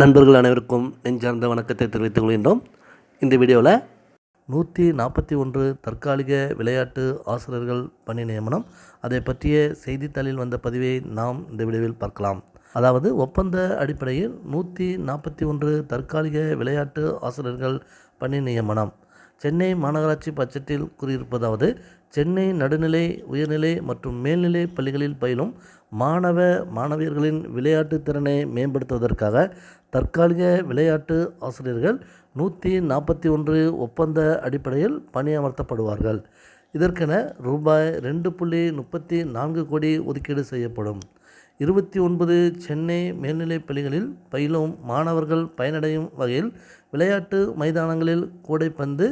நண்பர்கள் அனைவருக்கும் நெஞ்சார்ந்த வணக்கத்தை தெரிவித்துக் கொள்கின்றோம். இந்த வீடியோவில் நூற்றி நாற்பத்தி ஒன்று தற்காலிக விளையாட்டு ஆசிரியர்கள் பணி நியமனம் அதை பற்றிய செய்தித்தாளில் வந்த பதிவை நாம் இந்த வீடியோவில் பார்க்கலாம். அதாவது ஒப்பந்த அடிப்படையில் நூற்றி நாற்பத்தி ஒன்று தற்காலிக விளையாட்டு ஆசிரியர்கள் பணி நியமனம். சென்னை மாநகராட்சி பட்ஜெட்டில் கூறியிருப்பதாவது சென்னை நடுநிலை உயர்நிலை மற்றும் மேல்நிலை பள்ளிகளில் பயிலும் மாணவ மாணவியர்களின் விளையாட்டு திறனை மேம்படுத்துவதற்காக தற்காலிக விளையாட்டு ஆசிரியர்கள் நூற்றி நாற்பத்தி ஒன்று ஒப்பந்த அடிப்படையில் பணியமர்த்தப்படுவார்கள். இதற்கென ரூபாய் ரெண்டு புள்ளி முப்பத்தி நான்கு கோடி ஒதுக்கீடு செய்யப்படும். இருபத்தி ஒன்பது சென்னை மேல்நிலைப் பள்ளிகளில் பயிலும் மாணவர்கள் பயனடையும் வகையில் விளையாட்டு மைதானங்களில் கூடைப்பந்து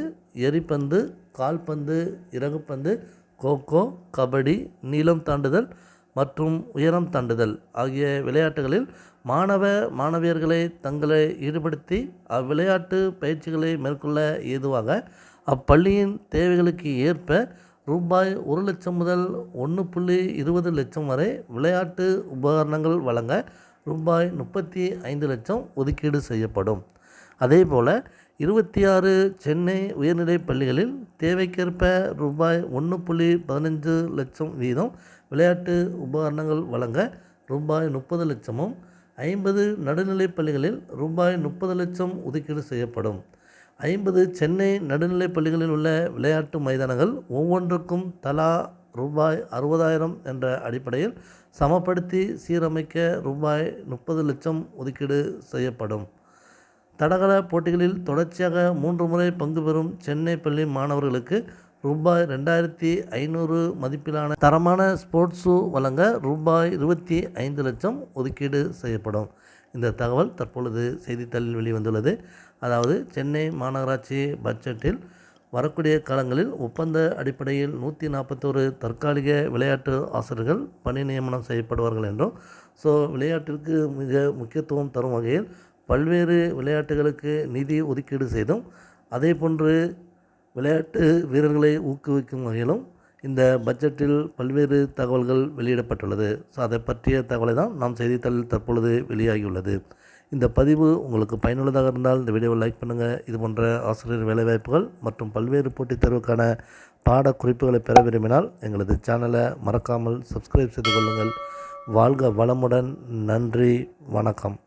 எரிப்பந்து கால்பந்து இறகுப்பந்து கோகோ கபடி நீளம் தாண்டுதல் மற்றும் உயரம் தாண்டுதல் ஆகிய விளையாட்டுகளில் மாணவ மாணவியர்களை தங்களை ஈடுபடுத்தி அவ்விளையாட்டு பயிற்சிகளை மேற்கொள்ள ஏதுவாக அப்பள்ளியின் தேவைகளுக்கு ஏற்ப ரூபாய் ஒரு லட்சம் முதல் ஒன்று புள்ளி இருபது லட்சம் வரை விளையாட்டு உபகரணங்கள் வழங்க ரூபாய் முப்பத்தி ஐந்து லட்சம் ஒதுக்கீடு செய்யப்படும். அதே போல் இருபத்தி ஆறு சென்னை உயர்நிலைப் பள்ளிகளில் தேவைக்கேற்ப ரூபாய் ஒன்று புள்ளி பதினஞ்சு லட்சம் வீதம் விளையாட்டு உபகரணங்கள் வழங்க ரூபாய் முப்பது லட்சமும் ஐம்பது நடுநிலைப் பள்ளிகளில் ரூபாய் முப்பது லட்சம் ஒதுக்கீடு செய்யப்படும். ஐம்பது சென்னை நடுநிலைப் பள்ளிகளில் உள்ள விளையாட்டு மைதானங்கள் ஒவ்வொன்றுக்கும் தலா ரூபாய் அறுபதாயிரம் என்ற அடிப்படையில் சமப்படுத்தி சீரமைக்க ரூபாய் முப்பது லட்சம் ஒதுக்கீடு செய்யப்படும். தடகள போட்டிகளில் தொடர்ச்சியாக மூன்று முறை பங்கு பெறும் சென்னை பள்ளி மாணவர்களுக்கு ரூபாய் ரெண்டாயிரத்தி ஐநூறு மதிப்பிலான தரமான ஸ்போர்ட்ஸ் ஷூ வழங்க ரூபாய் இருபத்தி ஐந்து லட்சம் ஒதுக்கீடு செய்யப்படும். இந்த தகவல் தற்பொழுது செய்தித்தாளில் வெளிவந்துள்ளது. அதாவது சென்னை மாநகராட்சி பட்ஜெட்டில் வரக்கூடிய காலங்களில் ஒப்பந்த அடிப்படையில் நூற்றி நாற்பத்தோரு தற்காலிக விளையாட்டு ஆசிரியர்கள் பணி நியமனம் செய்யப்படுவார்கள் என்றும் ஸோ விளையாட்டிற்கு மிக முக்கியத்துவம் தரும் வகையில் பல்வேறு விளையாட்டுகளுக்கு நிதி ஒதுக்கீடு செய்தும் அதே போன்று விளையாட்டு வீரர்களை ஊக்குவிக்கும் வகையிலும் இந்த பட்ஜெட்டில் பல்வேறு தகவல்கள் வெளியிடப்பட்டுள்ளது. ஸோ அதை பற்றிய தகவலை தான் நாம் செய்தித்தாளில் தற்பொழுது வெளியாகியுள்ளது. இந்த பதிவு உங்களுக்கு பயனுள்ளதாக இருந்தால் இந்த வீடியோவை லைக் பண்ணுங்கள் இது போன்ற ஆசிரியர் வேலைவாய்ப்புகள் மற்றும் பல்வேறு போட்டித் தேர்வுக்கான பாட குறிப்புகளை பெற விரும்பினால் எங்களது சேனலை மறக்காமல் சப்ஸ்கிரைப் செய்து கொள்ளுங்கள். வாழ்க வளமுடன். நன்றி. வணக்கம்.